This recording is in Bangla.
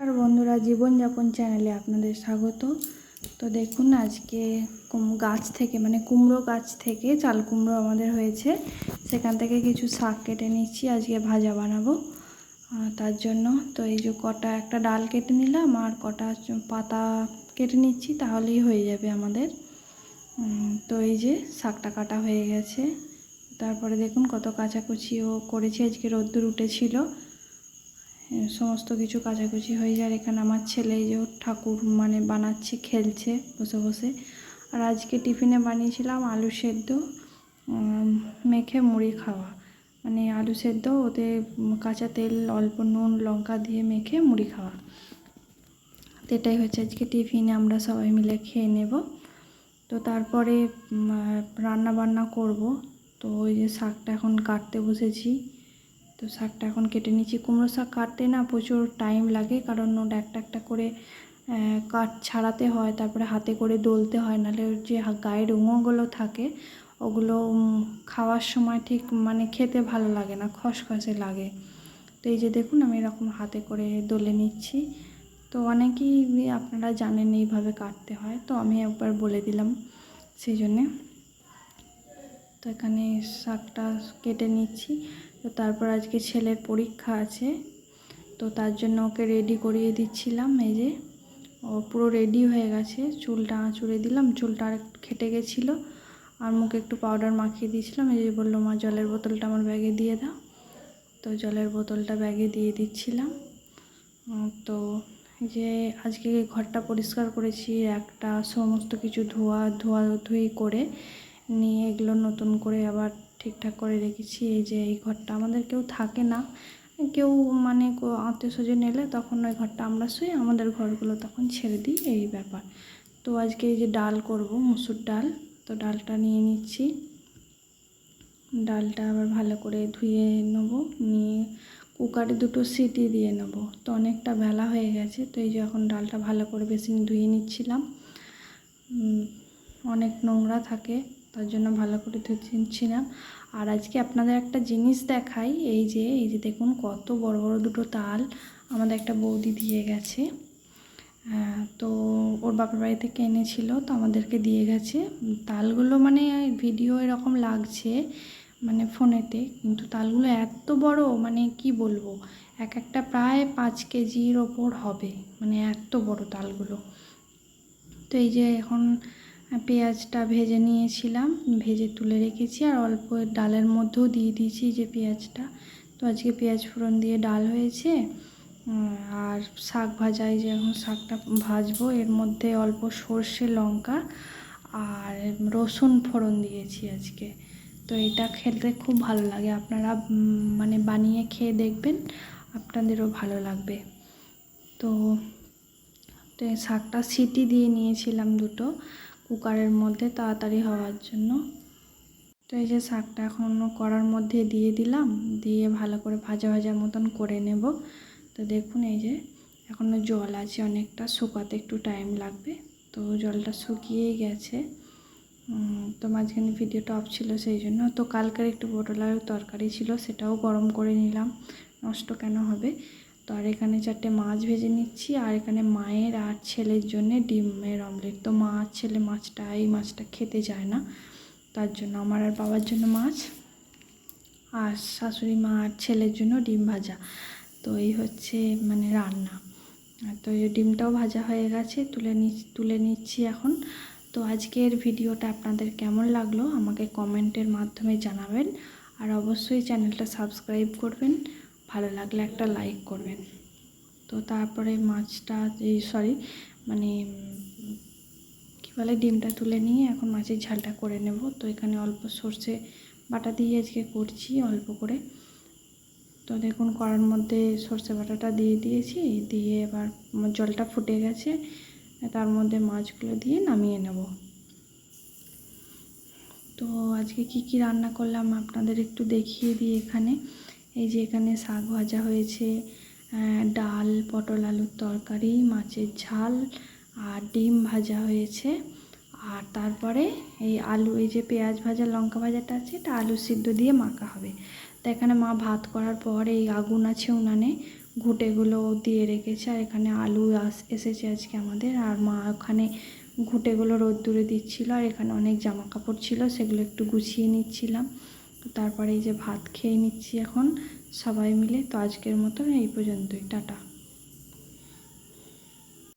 আর বন্ধুরা, জীবনযাপন চ্যানেলে আপনাদের স্বাগত। তো দেখুন, আজকে গাছ থেকে মানে কুমড়ো গাছ থেকে চাল কুমড়ো আমাদের হয়েছে। সেখান থেকে কিছু শাক কেটে নিচ্ছি, আজকে ভাজা বানাবো। তার জন্য তো এই যে কটা, একটা ডাল কেটে নিলাম, আর কটা পাতা কেটে নিচ্ছি, তাহলেই হয়ে যাবে আমাদের। তো এই যে শাকটা কাটা হয়ে গেছে। তারপরে দেখুন কত কাচাকুচিও করেছি, আজকে রোদ্দুর উঠেছিল। সমস্ত কিছু কাচাকুচি হয়ে যায় আর এখানে আমার ছেলে যে ঠাকুর মানে বানাচ্ছে, খেলছে বসে বসে। আর আজকে টিফিনে বানিয়েছিলাম আলু সেদ্ধ মেখে মুড়ি খাওয়া। মানে আলু সেদ্ধ, ওতে কাঁচা তেল, অল্প নুন, লঙ্কা দিয়ে মেখে মুড়ি খাওয়া। তো এটাই হচ্ছে আজকে টিফিনে, আমরা সবাই মিলে খেয়ে নেব। তো তারপরে রান্না বান্না করব। তো ওই যে শাকটা এখন কাটতে বসেছি। তো শাকটা এখন কেটে নিচ্ছি। কুমড়ো শাক কাটতে না প্রচুর টাইম লাগে, কারণ ওটা একটা একটা করে কাট ছাড়াতে হয়, তারপরে হাতে করে ডলতে হয়, নাহলে যে গায়ের উঙোগুলো থাকে। ওগুলো খাওয়ার সময় ঠিক মানে খেতে ভালো লাগে না, খসখসে লাগে। তো এই যে দেখুন, আমি এরকম হাতে করে দলে নিচ্ছি। তো অনেকেই, আপনারা জানেন এইভাবে কাটতে হয়, তো আমি একবার বলে দিলাম, সেই জন্যে। তো এখানে শাকটা কেটে নিচ্ছি। তো তারপর আজকে ছেলের পরীক্ষা আছে। তো তার জন্য ওকে রেডি করিয়ে দিচ্ছিলাম এই যে। ও পুরো রেডি হয়ে গেছে। চুলটা আঁচড়ে দিলাম। চুলটা আর খেটে গেছিল। আর মুখে একটু পাউডার মাখিয়ে দিয়েছিলাম। এই যে বলল, মা, জলের বোতলটা আমার ব্যাগে দিয়ে দাও। তো জলের বোতলটা ব্যাগে দিয়ে দিচ্ছিলাম। তো যে আজকে ঘরটা পরিষ্কার করেছি। একটা সমস্ত কিছু ধোয়া ধোয়া ধুই করে নিয়ে এগুলো নতুন করে আবার ঠিকঠাক করে রেখেছি। এই যে এই ঘরটা আমাদের কেউ থাকে না। কেউ মানে আত্মীয় স্বজন এলে তখন ওই ঘরটা আমরা শুই আমাদের ঘরগুলো তখন ছেড়ে দিই, এই ব্যাপার। তো আজকে এই যে ডাল করব, মুসুর ডাল। তো ডালটা নিয়ে নিচ্ছি। ডালটা আবার ভালো করে ধুয়ে নেব, নিয়ে কুকারে দুটো সিটি দিয়ে নেব। তো অনেকটা বেলা হয়ে গেছে, তো এই যে এখন ডালটা ভালো করে বেশি ধুয়ে নিচ্ছিলাম। অনেক নোংরা থাকে। তার জন্য ভালো করে ধুয়ে নিচ্ছিলাম আর আজকে আপনাদের একটা জিনিস দেখাই, এই যে এই যে দেখুন কত বড় বড় দুটো তাল আমাদের একটা বৌদি দিয়ে গেছে। তো ওর বাপের বাড়ি থেকে এনেছিল তো আমাদেরকে দিয়ে গেছে। তালগুলো মানে ভিডিও এরকম লাগছে মানে ফোনেতে, কিন্তু তালগুলো এত বড় মানে কি বলব, এক একটা প্রায় পাঁচ কেজির ওপর হবে মানে এত বড় তালগুলো। তো এই যে এখন পেঁয়াজটা ভেজে নিয়েছিলাম, ভেজে তুলে রেখেছি আর অল্প ডালের মধ্যেও দিয়ে দিয়েছি যে পেঁয়াজটা। তো আজকে পেঁয়াজ ফোড়ন দিয়ে ডাল হয়েছে আর শাক ভাজা, এই যে এখন শাকটা ভাজবো, এর মধ্যে অল্প সর্ষে লঙ্কা আর রসুন ফোড়ন দিয়েছি আজকে। তো এটা খেতে খুব ভালো লাগে, আপনারা মানে বানিয়ে খেয়ে দেখবেন, আপনাদেরও ভালো লাগবে। তো শাকটা সিটি দিয়ে নিয়েছিলাম দুটো কুকারের মধ্যে তাড়াতাড়ি হওয়ার জন্য। তো এই যে শাকটা এখন করার মধ্যে দিয়ে দিলাম, দিয়ে ভালো করে ভাজা ভাজা মতন করে নেব। তো দেখুন এই যে এখনও জল আছে, অনেকটা শুকাতে একটু টাইম লাগবে। তো জলটা শুকিয়েই গেছে। তো মাঝখানে ভিডিওটা অফ ছিল সেই জন্য। তো কালকের একটু পটল আলুর তরকারি ছিল, সেটাও গরম করে নিলাম। নষ্ট কেন হবে? তো আর এখানে চারটে মাছ ভেজে নিচ্ছি, আর এখানে মায়ের আর ছেলের জন্য ডিমের অমলেট। তো মা আর ছেলে মাছটা, এই মাছটা খেতে চায় না, তার জন্য আমার আর বাবার জন্য মাছ, আর শাশুড়ি মা আর ছেলের জন্য ডিম ভাজা। তো এই হচ্ছে মানে রান্না। তো এই ডিমটাও ভাজা হয়ে গেছে, তুলে নি, তুলে নিচ্ছি এখন। তো আজকের ভিডিওটা আপনাদের কেমন লাগল আমাকে কমেন্টের মাধ্যমে জানাবেন, আর অবশ্যই চ্যানেলটা সাবস্ক্রাইব করবেন। ভালো লাগলে একটা লাইক করবেন। তো তারপরে মাছটা এই সরি মানে কী বলে, ডিমটা তুলে নিয়ে এখন মাছের ঝালটা করে নেব। তো এখানে অল্প সর্ষে বাটা দিয়ে আজকে করছি, অল্প করে। তো দেখুন, কড়ার মধ্যে সর্ষে বাটাটা দিয়ে দিয়েছি, দিয়ে এবার জলটা ফুটে গেছে। তার মধ্যে মাছগুলো দিয়ে নামিয়ে নেব। তো আজকে কি কি রান্না করলাম আপনাদের একটু দেখিয়ে দিই এখানে। এই যে এখানে শাক ভাজা হয়েছে ডাল, পটল, আলুর তরকারি, মাছের ঝাল আর ডিম ভাজা হয়েছে। আর তারপরে এই আলু, এই যে পেঁয়াজ ভাজা, লঙ্কা ভাজাটা আছে, এটা আলু সিদ্ধ দিয়ে মাখা হবে। তো এখানে মা ভাত করার পর এই আগুন আছে উনানে, ঘুঁটেগুলো দিয়ে রেখেছে। আর এখানে আলু আস, এসেছে আজকে আমাদের। আর মা ওখানে ঘুঁটেগুলো রোদ্দুরে দিচ্ছিল। আর এখানে অনেক জামা কাপড় ছিল, সেগুলো একটু গুছিয়ে নিচ্ছিলাম। তারপরে এই যে ভাত খেয়ে নিচ্ছি এখন, সবাই মিলে। তো আজকের মতন এই পর্যন্তই। টাটা।